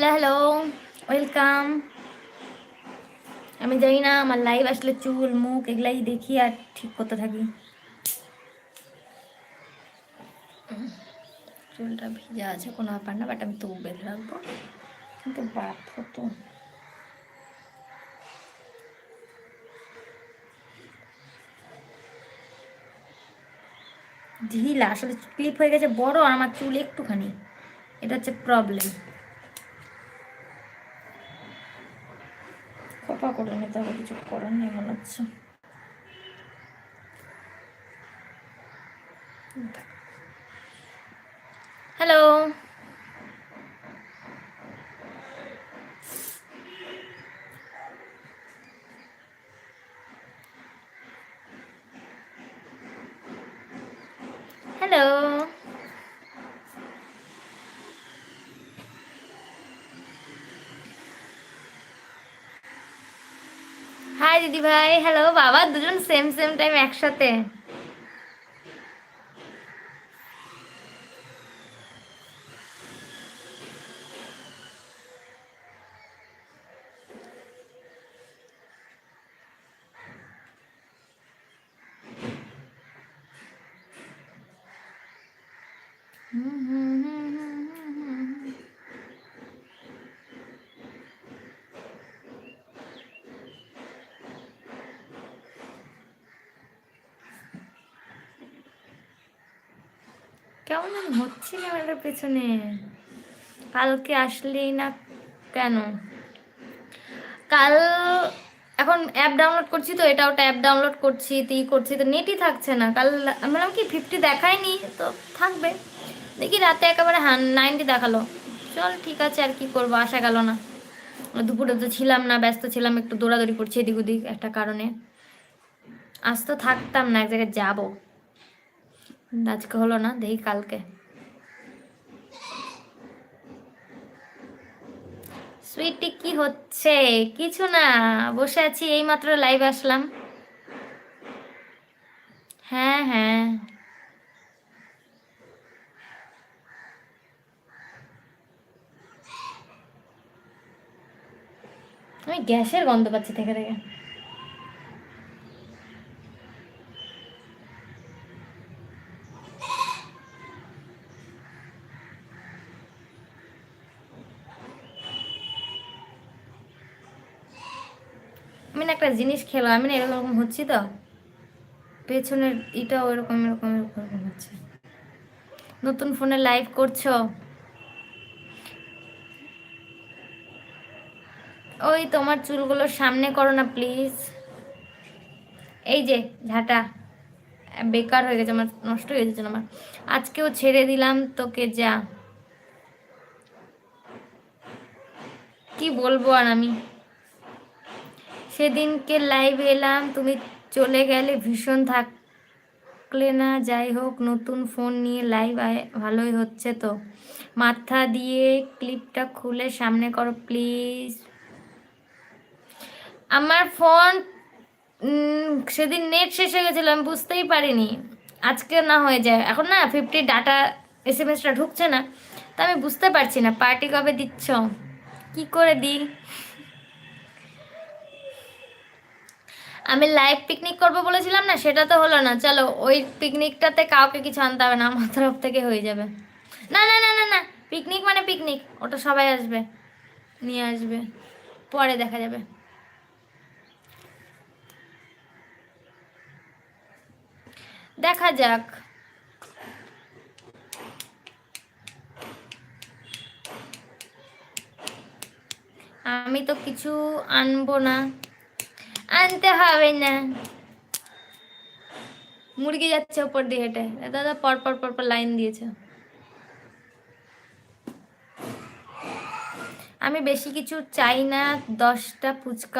Hello hello welcome আমি জানি না, আমার লাইভ আসলে চুল, মুখ এগুলাই দেখি আর ঠিক করতে থাকি। চুলটা ভিজা আছে কোনো ব্যাপার না বাট আমি তবু বেঁধে রাখব। কিন্তু বাপ তো। ঢিলা, আসলে ক্লিপ হয়ে গেছে বড় আর আমার চুল একটুখানি। এটা হচ্ছে প্রবলেম খোপা করে নিতে হবে কিছু করার নেই মনে হচ্ছে। হ্যালো হ্যালো হাই দিদি ভাই হ্যালো বাবা দুজন সেম সেম টাইম একসাথে হুম কেমন হচ্ছে ক্যামেরার পেছনে? কালকে আসলেই না কেন? কাল এখন অ্যাপ ডাউনলোড করছি তো এটা ওটা অ্যাপ ডাউনলোড করছি, তো ই করছি, তো নেটই থাকছে না। কাল বললাম কি ফিফটি দেখায়নি, তো থাকবে। দেখি রাতে একেবারে হান নাইনটি দেখাল। চল ঠিক আছে, আর কি করব, আসা গেল না। দুপুরে তো ছিলাম না, ব্যস্ত ছিলাম, একটু দৌড়াদৌড়ি করছি এদিক ওদিক একটা কারণে। আজ তো থাকতাম না, এক জায়গায় যাব। আজকে হলো না, দেখি কালকে। সুইটি কি হচ্ছে? কিছু না, বসে আছি এই মাত্র লাইভ আসলাম। হ্যাঁ হ্যাঁ। আমি গ্যাসের গন্ধ পাচ্ছি থেকে থেকে। আমি না একটা জিনিস খেলো আমি না এরকম হচ্ছি তো। পেছনের ইটা ওইরকম এরকম এরকম এরকম হচ্ছে। নতুন ফোনে লাইভ করছ। ওই তোমার চুলগুলো সামনে করো না প্লিজ এই যে, ঝাঁটা। বেকার হয়ে গেছে আমার, নষ্ট হয়ে গেছে আমার। আজকেও ছেড়ে দিলাম তোকে যা। কি বলব আর আমি? সেদিনকে লাইভ এলাম, তুমি চলে গেলে ভীষণ থাকলে না? যাই হোক, নতুন ফোন নিয়ে লাইভ ভালোই হচ্ছে তো। মাথা দিয়ে ক্লিপটা খুলে সামনে করো প্লিজ আমার ফোন সেদিন নেট শেষ হয়ে গেছিল, আমি বুঝতেই পারিনি। আজকে না হয়ে যায়। এখন না ফিফটি ডাটা এস এম এসটা ঢুকছে না, তা আমি বুঝতে পারছি না পার্টি কবে দিচ্ছ? কি করে দিই? আমি লাইভ পিকনিক করব বলেছিলাম না, সেটা তো হলো না। চলো, ওই পিকনিকটাতে কাউকে কিছু আনতে হবে না, আমার তরফ থেকে হয়ে যাবে। না না না না না পিকনিক মানে পিকনিক ওটা সবাই আসবে, নিয়ে আসবে, পরে দেখা যাবে। দেখা যাক। আমি তো কিছু আনব না। আনতে হবে না। মুরগি যাচ্ছে ওপর দিয়ে হেঁটে। দাদা পরপর পরপর পর পর লাইন দিয়েছে। আমি বেশি কিছু চাই না, দশটা ফুচকা